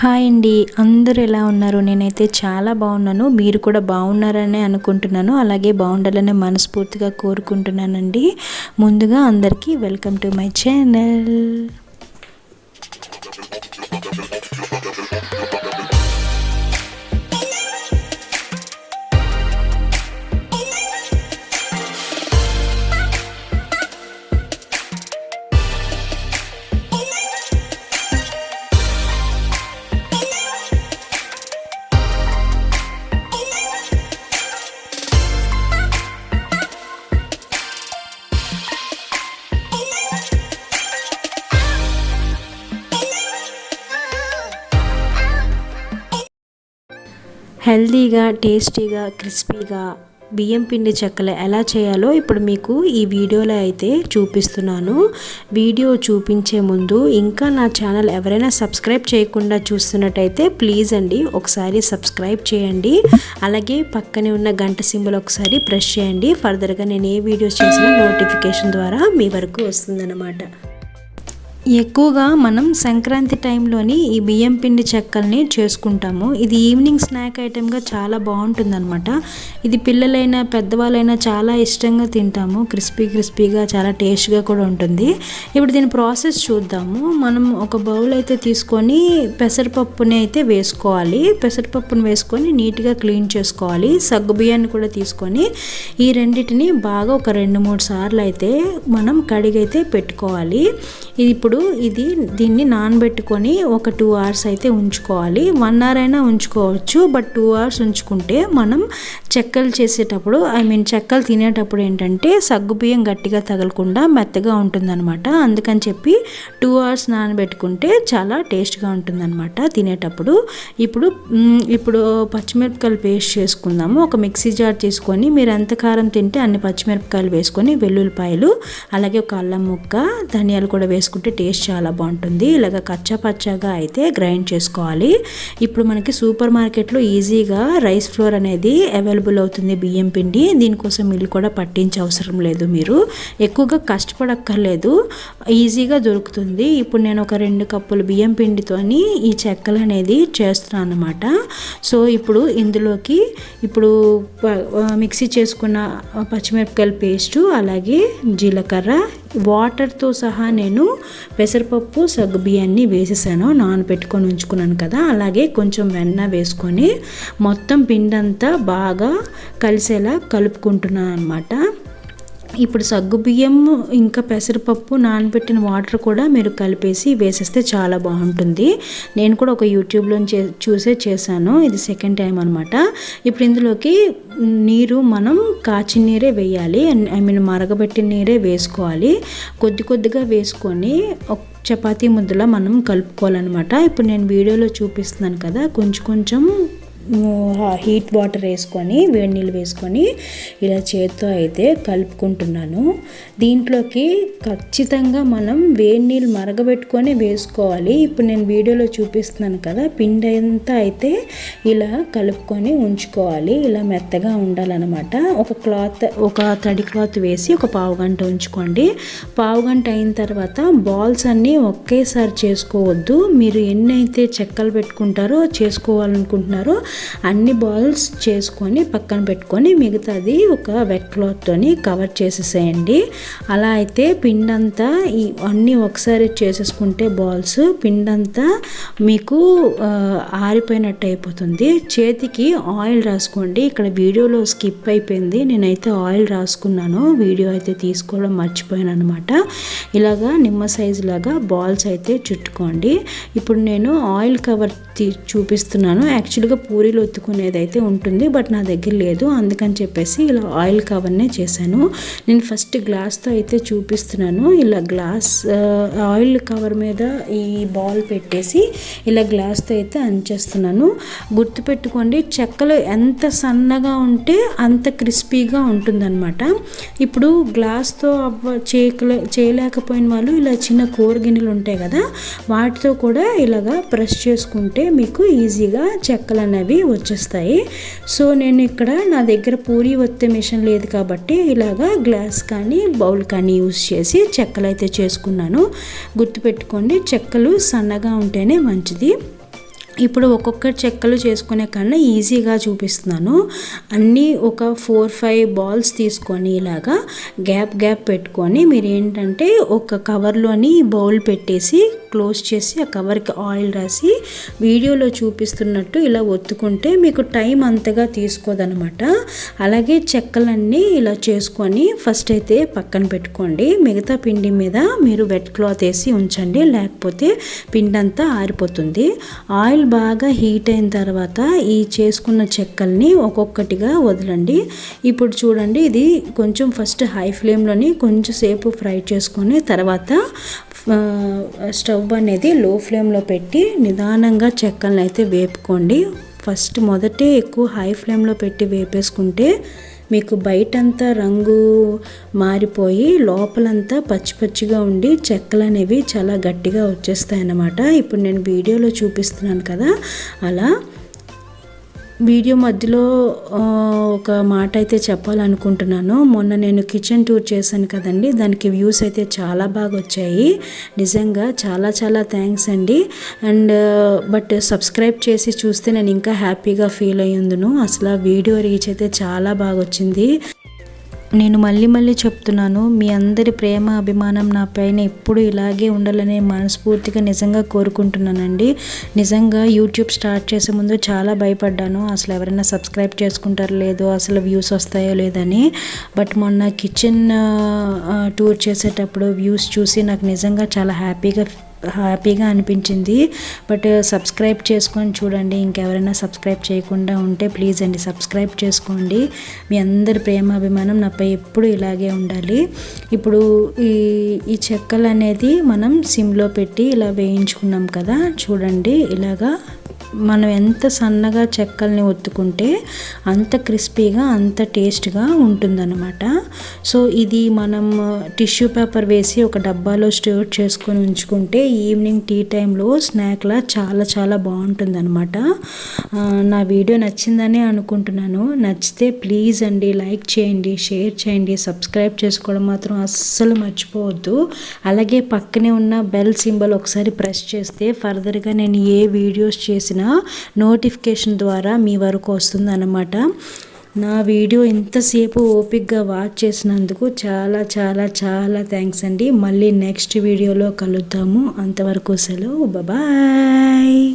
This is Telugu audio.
హాయ్ అండి. అందరూ ఎలా ఉన్నారు? నేనైతే చాలా బాగున్నాను. మీరు కూడా బాగున్నారనే అనుకుంటున్నాను. అలాగే బాగుండాలని మనస్ఫూర్తిగా కోరుకుంటున్నానండి. ముందుగా అందరికీ వెల్కమ్ టు మై ఛానల్. హెల్తీగా టేస్టీగా క్రిస్పీగా బియ్యం పిండి చెక్కలు ఎలా చేయాలో ఇప్పుడు మీకు ఈ వీడియోలో అయితే చూపిస్తున్నాను. వీడియో చూపించే ముందు ఇంకా నా ఛానల్ ఎవరైనా సబ్స్క్రైబ్ చేయకుండా చూస్తున్నట్టయితే ప్లీజ్ అండి ఒకసారి సబ్స్క్రైబ్ చేయండి. అలాగే పక్కనే ఉన్న గంట సింబల్ ఒకసారి ప్రెస్ చేయండి. ఫర్దర్గా నేను ఏ వీడియోస్ చేసినా నోటిఫికేషన్ ద్వారా మీ వరకు వస్తుందన్నమాట. ఎక్కువగా మనం సంక్రాంతి టైంలోని ఈ బియ్యం పిండి చెక్కల్ని చేసుకుంటాము. ఇది ఈవినింగ్ స్నాక్ ఐటెంగా చాలా బాగుంటుందన్నమాట. ఇది పిల్లలైనా పెద్దవాళ్ళైనా చాలా ఇష్టంగా తింటాము. క్రిస్పీ క్రిస్పీగా చాలా టేస్ట్గా కూడా ఉంటుంది. ఇప్పుడు దీని ప్రాసెస్ చూద్దాము. మనం ఒక బౌల్ అయితే తీసుకొని పెసరపప్పుని అయితే వేసుకోవాలి. పెసరపప్పుని వేసుకొని నీట్గా క్లీన్ చేసుకోవాలి. సగ్గు బియ్యాన్ని కూడా తీసుకొని ఈ రెండింటిని బాగా ఒక రెండు మూడు సార్లు అయితే మనం కడిగైతే పెట్టుకోవాలి. ఇది ఇప్పుడు ఇది దీన్ని నానబెట్టుకొని ఒక టూ అవర్స్ అయితే ఉంచుకోవాలి. వన్ అవర్ అయినా ఉంచుకోవచ్చు బట్ టూ అవర్స్ ఉంచుకుంటే మనం చెక్కలు చేసేటప్పుడు ఐ మీన్ చెక్కలు తినేటప్పుడు ఏంటంటే సగ్గు బియ్యం గట్టిగా తగలకుండా మెత్తగా ఉంటుందన్నమాట. అందుకని చెప్పి టూ అవర్స్ నానబెట్టుకుంటే చాలా టేస్ట్గా ఉంటుందన్నమాట తినేటప్పుడు. ఇప్పుడు ఇప్పుడు పచ్చిమిరపకాయలు పేస్ట్ చేసుకుందాము. ఒక మిక్సీ జార్ తీసుకొని మీరు ఎంత కారం తింటే అన్ని పచ్చిమిరపకాయలు వేసుకొని వెల్లుల్లిపాయలు అలాగే ఒక అల్లం ముక్క ధనియాలు కూడా చేసుకుంటే టేస్ట్ చాలా బాగుంటుంది. ఇలాగ కచ్చపచ్చగా అయితే గ్రైండ్ చేసుకోవాలి. ఇప్పుడు మనకి సూపర్ మార్కెట్లో ఈజీగా రైస్ ఫ్లోర్ అనేది అవైలబుల్ అవుతుంది బియ్యం పిండి. దీనికోసం ఇల్లు కూడా పట్టించే అవసరం లేదు మీరు. ఎక్కువగా కష్టపడక్కర్లేదు. ఈజీగా దొరుకుతుంది. ఇప్పుడు నేను ఒక రెండు కప్పులు బియ్యం పిండితోని ఈ చెక్కలు అనేది చేస్తున్నాను అనమాట సో ఇప్పుడు ఇందులోకి ఇప్పుడు మిక్సీ చేసుకున్న పచ్చిమిరపకాయల పేస్టు అలాగే జీలకర్ర వాటర్తో సహా నేను పెసరపప్పు సగ్గుబియ్యాన్ని వేసేసాను. నానబెట్టుకొని ఉంచుకున్నాను కదా అలాగే కొంచెం వెన్న వేసుకొని మొత్తం పిండంతా బాగా కలిసేలా కలుపుకుంటున్నాను అనమాట ఇప్పుడు సగ్గుబియ్యం ఇంకా పెసరపప్పు నానబెట్టిన వాటర్ కూడా మీరు కలిపేసి వేసేస్తే చాలా బాగుంటుంది. నేను కూడా ఒక యూట్యూబ్లో చే చూసే చేశాను. ఇది సెకండ్ టైం అనమాట ఇప్పుడు ఇందులోకి నీరు మనం కాచిన నీరే వేయాలి. ఐ మీన్ మరగబెట్టిన నీరే వేసుకోవాలి. కొద్ది కొద్దిగా వేసుకొని చపాతీ ముద్దలా మనం కలుపుకోవాలన్నమాట. ఇప్పుడు నేను వీడియోలో చూపిస్తున్నాను కదా కొంచెం కొంచెం హీట్ వాటర్ వేసుకొని వేడి నీళ్ళు వేసుకొని ఇలా చేతితో అయితే కలుపుకుంటున్నాను. దీంట్లోకి ఖచ్చితంగా మనం వేడి నీళ్ళు మరగబెట్టుకొని వేసుకోవాలి. ఇప్పుడు నేను వీడియోలో చూపిస్తున్నాను కదా పిండి అంతా అయితే ఇలా కలుపుకొని ఉంచుకోవాలి. ఇలా మెత్తగా ఉండాలన్నమాట. ఒక క్లాత్ ఒక తడి క్లాత్ వేసి ఒక పావు గంట ఉంచుకోండి. పావు గంట అయిన తర్వాత బాల్స్ అన్నీ ఒకేసారి చేసుకోవద్దు. మీరు ఎన్ని అయితే చెక్కలు పెట్టుకుంటారో చేసుకోవాలనుకుంటున్నారో అన్ని బాల్స్ చేసుకొని పక్కన పెట్టుకొని మిగతాది ఒక వెట్ క్లాత్తోని కవర్ చేసేసేయండి. అలా అయితే పిండంతా ఈ అన్నీ ఒకసారి చేసేసుకుంటే బాల్స్ పిండంతా మీకు ఆరిపోయినట్టు అయిపోతుంది. చేతికి ఆయిల్ రాసుకోండి. ఇక్కడ వీడియోలో స్కిప్ అయిపోయింది. నేనైతే ఆయిల్ రాసుకున్నాను. వీడియో అయితే తీసుకోవడం మర్చిపోయాను అనమాట ఇలాగా నిమ్మ సైజు లాగా బాల్స్ అయితే చుట్టుకోండి. ఇప్పుడు నేను ఆయిల్ కవర్ చూపిస్తున్నాను. యాక్చువల్గా పూరి పూరీలు ఒత్తుకునేది అయితే ఉంటుంది బట్ నా దగ్గర లేదు. అందుకని చెప్పేసి ఇలా ఆయిల్ కవర్నే చేశాను. నేను ఫస్ట్ గ్లాస్తో అయితే చూపిస్తున్నాను. ఇలా గ్లాస్ ఆయిల్ కవర్ మీద ఈ బాల్ పెట్టేసి ఇలా గ్లాస్తో అయితే అంచేస్తున్నాను. గుర్తుపెట్టుకోండి చెక్కలు ఎంత సన్నగా ఉంటే అంత క్రిస్పీగా ఉంటుందన్నమాట. ఇప్పుడు గ్లాస్తో అవ్వ చేయకలే చేయలేకపోయిన వాళ్ళు ఇలా చిన్న కూర గిన్నెలు ఉంటాయి కదా వాటితో కూడా ఇలాగా ప్రెస్ చేసుకుంటే మీకు ఈజీగా చెక్కలు అనేవి వచ్చేస్తాయి. సో నేను ఇక్కడ నా దగ్గర పూరి ఒత్తే మిషన్ లేదు కాబట్టి ఇలాగా గ్లాస్ కానీ బౌల్ కానీ యూస్ చేసి చెక్కలు అయితే చేసుకున్నాను. గుర్తుపెట్టుకోండి చెక్కలు సన్నగా ఉంటేనే మంచిది. ఇప్పుడు ఒక్కొక్క చెక్కలు చేసుకునే కన్నా ఈజీగా చూపిస్తున్నాను. అన్నీ ఒక ఫోర్ ఫైవ్ బాల్స్ తీసుకొని ఇలాగా గ్యాప్ గ్యాప్ పెట్టుకొని మీరు ఏంటంటే ఒక కవర్లోని బౌల్ పెట్టేసి క్లోజ్ చేసి ఆ కవర్కి ఆయిల్ రాసి వీడియోలో చూపిస్తున్నట్టు ఇలా ఒత్తుకుంటే మీకు టైం అంతగా తీసుకోదనమాట. అలాగే చెక్కలన్నీ ఇలా చేసుకొని ఫస్ట్ అయితే పక్కన పెట్టుకోండి. మిగతా పిండి మీద మీరు వెట్ క్లాత్ వేసి ఉంచండి. లేకపోతే పిండి అంతా ఆరిపోతుంది. ఆయిల్ బాగా హీట్ అయిన తర్వాత ఈ చేసుకున్న చెక్కల్ని ఒక్కొక్కటిగా వదలండి. ఇప్పుడు చూడండి ఇది కొంచెం ఫస్ట్ హై ఫ్లేమ్లోని కొంచెం సేపు ఫ్రై చేసుకొని తర్వాత స్టవ్ అనేది లో ఫ్లేమ్లో పెట్టి నిదానంగా చెక్కలను అయితే వేపుకోండి. ఫస్ట్ మొదటే ఎక్కువ హై ఫ్లేమ్లో పెట్టి వేపేసుకుంటే మీకు బయటంతా రంగు మారిపోయి లోపలంతా పచ్చి పచ్చిగా ఉండి చెక్కలు అనేవి చాలా గట్టిగా వచ్చేస్తాయి అన్నమాట ఇప్పుడు నేను వీడియోలో చూపిస్తున్నాను కదా అలా వీడియో మధ్యలో ఒక మాట అయితే చెప్పాలనుకుంటున్నాను. మొన్న నేను కిచెన్ టూర్ చేశాను కదండి. దానికి వ్యూస్ అయితే చాలా బాగా వచ్చాయి. నిజంగా చాలా చాలా థ్యాంక్స్ అండి. అండ్ బట్ సబ్స్క్రైబ్ చేసి చూస్తే నేను ఇంకా హ్యాపీగా ఫీల్ అయ్యిందును. అసలు వీడియో రీచ్ అయితే చాలా బాగా వచ్చింది. నేను మళ్ళీ మళ్ళీ చెప్తున్నాను మీ అందరి ప్రేమ అభిమానం నా పైన ఎప్పుడు ఇలాగే ఉండాలని మనస్ఫూర్తిగా నిజంగా కోరుకుంటున్నానండి. నిజంగా యూట్యూబ్ స్టార్ట్ చేసే ముందు చాలా భయపడ్డాను. అసలు ఎవరైనా సబ్స్క్రైబ్ చేసుకుంటారో లేదో అసలు వ్యూస్ వస్తాయో లేదని. బట్ మొన్న కిచెన్ టూర్ చేసేటప్పుడు వ్యూస్ చూసి నాకు నిజంగా చాలా హ్యాపీగా హ్యాపీగా అనిపించింది. బట్ సబ్స్క్రైబ్ చేసుకొని చూడండి. ఇంకెవరైనా సబ్స్క్రైబ్ చేయకుండా ఉంటే ప్లీజ్ అండి సబ్స్క్రైబ్ చేసుకోండి. మీ అందరి ప్రేమాభిమానం నాపై ఎప్పుడు ఇలాగే ఉండాలి. ఇప్పుడు ఈ ఈ చెక్కలు అనేది మనం సిమ్లో పెట్టి ఇలా వేయించుకున్నాం కదా. చూడండి ఇలాగా మనం ఎంత సన్నగా చెక్కల్ని ఒత్తుకుంటే అంత క్రిస్పీగా అంత టేస్ట్గా ఉంటుందన్నమాట. సో ఇది మనం టిష్యూ పేపర్ వేసి ఒక డబ్బాలో స్టోర్ చేసుకొని ఉంచుకుంటే ఈవినింగ్ టీ టైంలో స్నాక్లా చాలా చాలా బాగుంటుందన్నమాట. నా వీడియో నచ్చిందని అనుకుంటున్నాను. నచ్చితే ప్లీజ్ అండి లైక్ చేయండి షేర్ చేయండి సబ్స్క్రైబ్ చేసుకోవడం మాత్రం అస్సలు మర్చిపోవద్దు. అలాగే పక్కనే ఉన్న బెల్ సింబల్ ఒకసారి ప్రెస్ చేస్తే ఫర్దర్గా నేను ఏ వీడియోస్ చేసినా నోటిఫికేషన్ ద్వారా మీ వరకు వస్తుందన్నమాట. నా వీడియో ఇంతసేపు ఓపిక్గా వాచ్ చేసినందుకు చాలా చాలా చాలా థ్యాంక్స్ అండి. మళ్ళీ నెక్స్ట్ వీడియోలో కలుద్దాము. అంతవరకు సెలవు. బాయ్